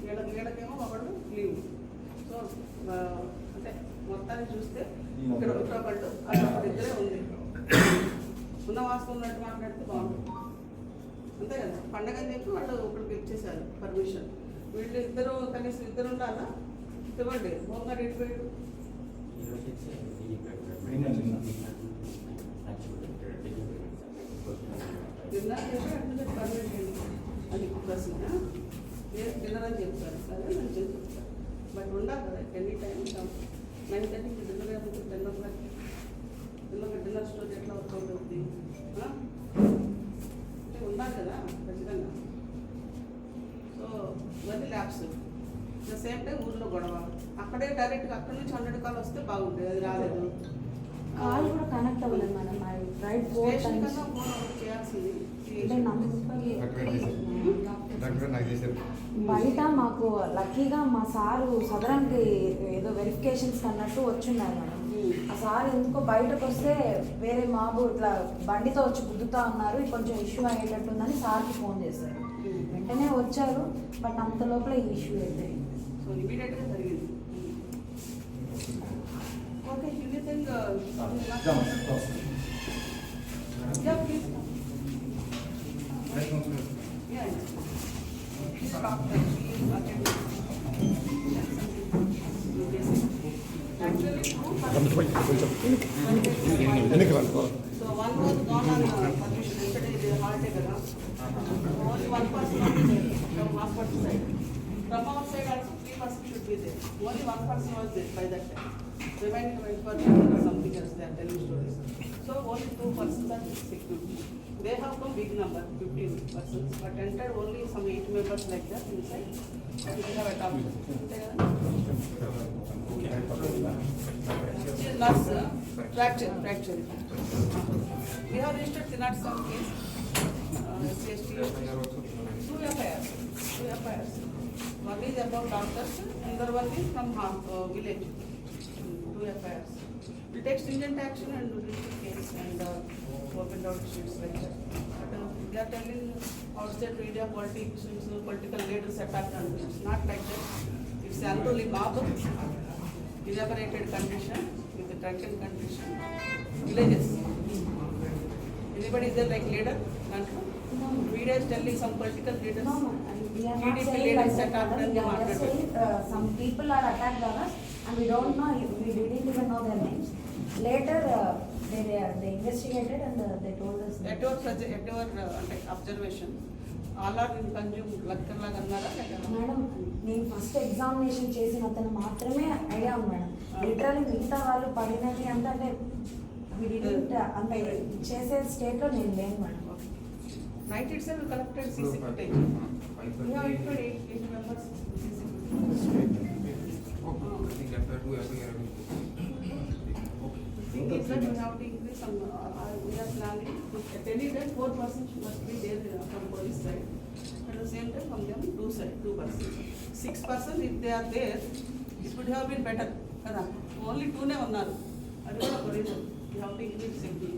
వీళ్ళ వీళ్ళకేమో ఒకడు leave. So అంటే మొత్తాన్ని చూస్తే ఇక్కడ ఒకళ్ళు అక్కడ ఇద్దరే ఉంది. ఉన్న వాస్తవం ఉన్నట్టు మాట్లాడితే బాగుంటుంది. అంతే కదా? పండగ అని చెప్పి వాళ్ళు ఇక్కడికి ఇచ్చేసారు పర్మిషన్ వీళ్ళు ఇద్దరు కనీసం ఇద్దరు ఉండాలా? ఇవ్వండి. హోంగార్డ్ ఎటు పోయాడు డిన్నర్ చెప్పారు అట్లా అని అది ప్రశ్న. నేను డిన్నర్ అని చెప్తాను సరే నేను చెప్తాను. బట్ ఉండాలి కదా ఎనీ టైం నైన్ థర్టీకి డిన్నర్ అయిపోతే టెన్ ఓ క్లాక్. పిల్లలకి డిన్నర్ స్టోర్ ఎట్లా వర్కౌట్ అవుతుంది అంటే ఉండాలి కదా ఖచ్చితంగా. సో ఇవన్నీ ల్యాబ్స్ ద సేమ్ టైం ఊర్లో గొడవ. అక్కడే డైరెక్ట్గా అక్కడి నుంచి హండ్రెడ్ కాల్ వస్తే బాగుంటుంది అది రాలేదు. కాల్ కూడా కనెక్ట్ అవ్వలేదు మరి రైట్ ఫోర్ టైమ్స్ బయట మాకు లక్కీగా మా సారు సదరంకి ఏదో వెరిఫికేషన్స్ అన్నట్టు వచ్చున్నారు మేడం. ఆ సార్ ఎందుకో బయటకు వస్తే వేరే మాబు ఇట్లా బండితో వచ్చి గుద్దుతా ఉన్నారు. కొంచెం ఇష్యూ అయ్యేటట్టుందని సార్కి ఫోన్ చేశారు. వెంటనే వచ్చారు. బట్ అంత లోపల ఈ ఇష్యూ అయితే సో ఇమీడియట్గా 这个啊，让我们告诉你。要给。எனக்கு So one was gone on the condition, yesterday they halted, only one person from half side. Brahmavat said also three person should be there. Only one person was there by that time. Remaining went for something else, they are telling stories. So only two persons are security. They have come big number, 15 persons, but entered only some eight members like that inside. And we have adopted. She is nurse, fracture. We have registered Tinat case. Uh, CST. Two FIRs. Two FIRs. One is about doctors, another one is from uh, village. Two FIRs. We take stringent action and we register case and uh, open out sheets like that. But uh, they are telling outside media politicians, political leaders attack and it's not like that. It's unruly Babu, elaborated condition with a drunken condition. Villages. Anybody is there like leader? control is telling some political leaders. No, no, we are not saying leaders like that, We are just saying, uh, some people are attacked on us and we don't know, we didn't even know their names. Later, uh, they, they are- they investigated and uh, they told us. that- At your, sugge- at your uh, like observation, all are in consume లక్కర్ లాగా అన్నారా లేక madam నేను first examination చేసిన అతను మాత్రమే idea ఉంది madam literally మిగతా వాళ్ళు పడినది అంతా అంటే we didn't, uh, అంత చేసే స్టేట్లో నేను లేను madam Night itself collected CC footage yeah it for eight eight members CC Thing is that we have to increase some, uh, uh, we are planning, at any rate, four persons must be there uh, from police side. At the same time, from them, two side, two persons. Six persons, if they are there, it would have been better, కదా, only two నే ఉన్నారు. అది కూడా You have to give it simply.